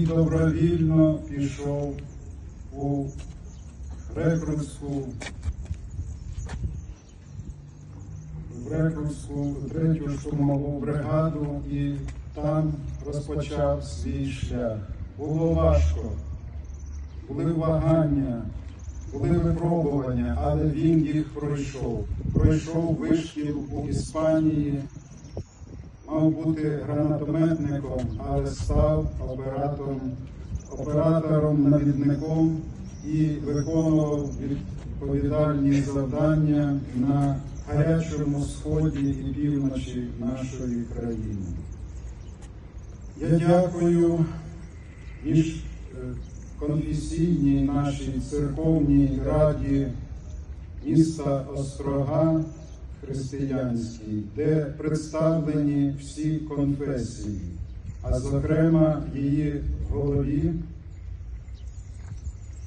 добровільно пішов у рекрутську в рекрутську третю штурмову бригаду і там розпочав свій шлях. Було важко, були вагання, були випробування, але він їх пройшов. Пройшов вишкіл у Іспанії, мав бути гранатометником, але став оператором, оператором навідником і виконував відповідальні завдання на гарячому сході і півночі нашої країни. Я дякую між е, конфесійній нашій церковній раді міста Острога християнський, де представлені всі конфесії, а зокрема її голові,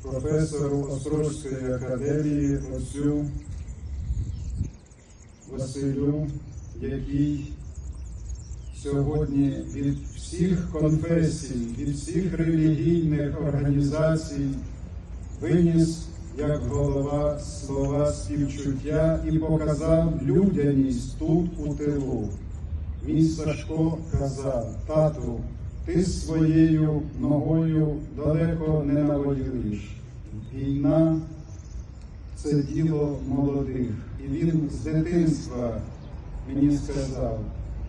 професору Острозької академії, отцю Василю, який сьогодні від всіх конфесій, від всіх релігійних організацій виніс як голова слова співчуття і показав людяність тут у тилу. Мій Сашко казав, тату, ти своєю ногою далеко не навоюєш. Війна це діло молодих. І він з дитинства мені сказав,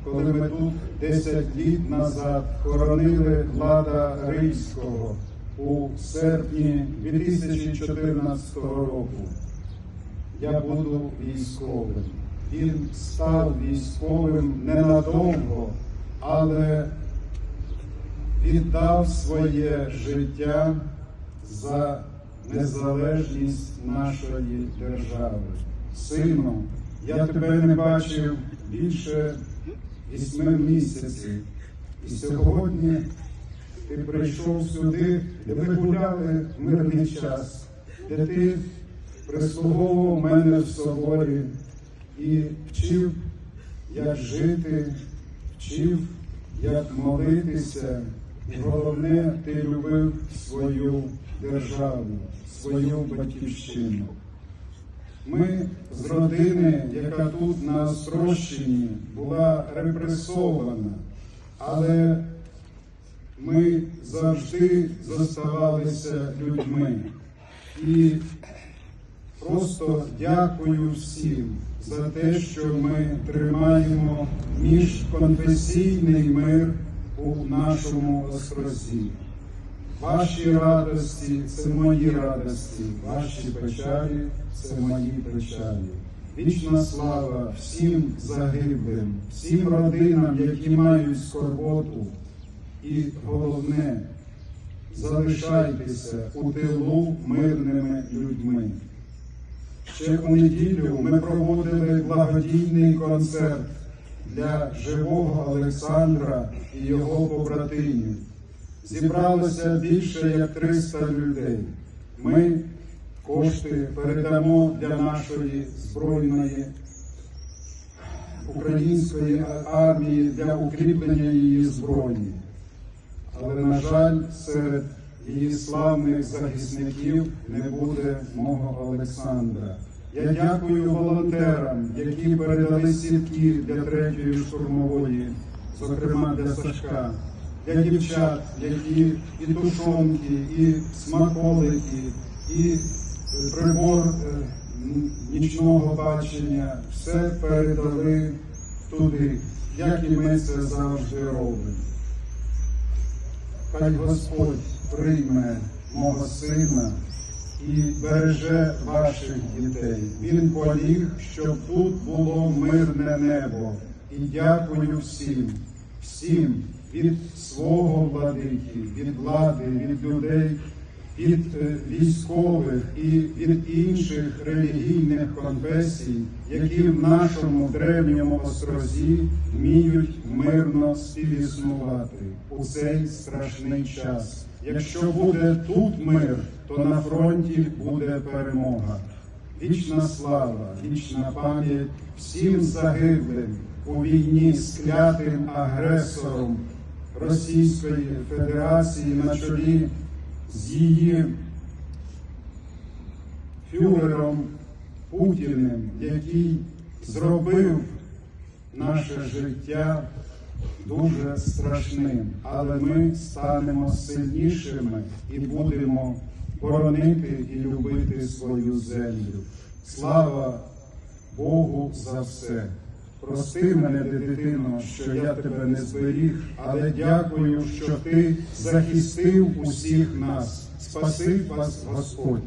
коли ми тут 10 літ назад хоронили влада Рильського у серпні 2014 року, я буду військовим. Він став військовим ненадовго, але віддав своє життя за незалежність нашої держави. Сину, я тебе не бачив більше вісьми місяців. І сьогодні ти прийшов сюди, де ми гуляли мирний час, де ти прислуговував мене в соборі і вчив, як жити, вчив, як молитися. І головне, ти любив свою державу, свою батьківщину. Ми з родини, яка тут на Острощині була репресована, але ми завжди зоставалися людьми. І просто дякую всім за те, що ми тримаємо міжконфесійний мир у нашому острозі. Ваші радості це мої радості, ваші печалі це мої печалі. Вічна слава всім загиблим, всім родинам, які мають скорботу. І головне, залишайтеся у тилу мирними людьми. Ще у неділю ми проводили благодійний концерт для живого Олександра і його побратимів зібралося більше як 300 людей. Ми кошти передамо для нашої збройної української армії для укріплення її зброї. Але, на жаль, серед її славних захисників не буде мого Олександра. Я дякую волонтерам, які передали сітки для третьої штурмової, зокрема для Сашка для дівчат, які і тушонки, і смаколики, і прибор е, нічного бачення, все передали туди, як і ми це завжди робимо. Хай Господь прийме мого сина і береже ваших дітей. Він поліг, щоб тут було мирне небо. І дякую всім, всім від свого владики, від влади, від людей, від е, військових і від інших релігійних конфесій, які в нашому древньому острозі вміють мирно співіснувати у цей страшний час. Якщо буде тут мир, то на фронті буде перемога. Вічна слава, вічна пам'ять всім загиблим у війні з клятим агресором Російської Федерації на чолі з її фюрером Путіним, який зробив наше життя дуже страшним, але ми станемо сильнішими і будемо боронити і любити свою землю. Слава Богу за все. Прости мене, дитино, що я тебе не зберіг, але дякую, що ти захистив усіх нас. Спаси вас, Господь.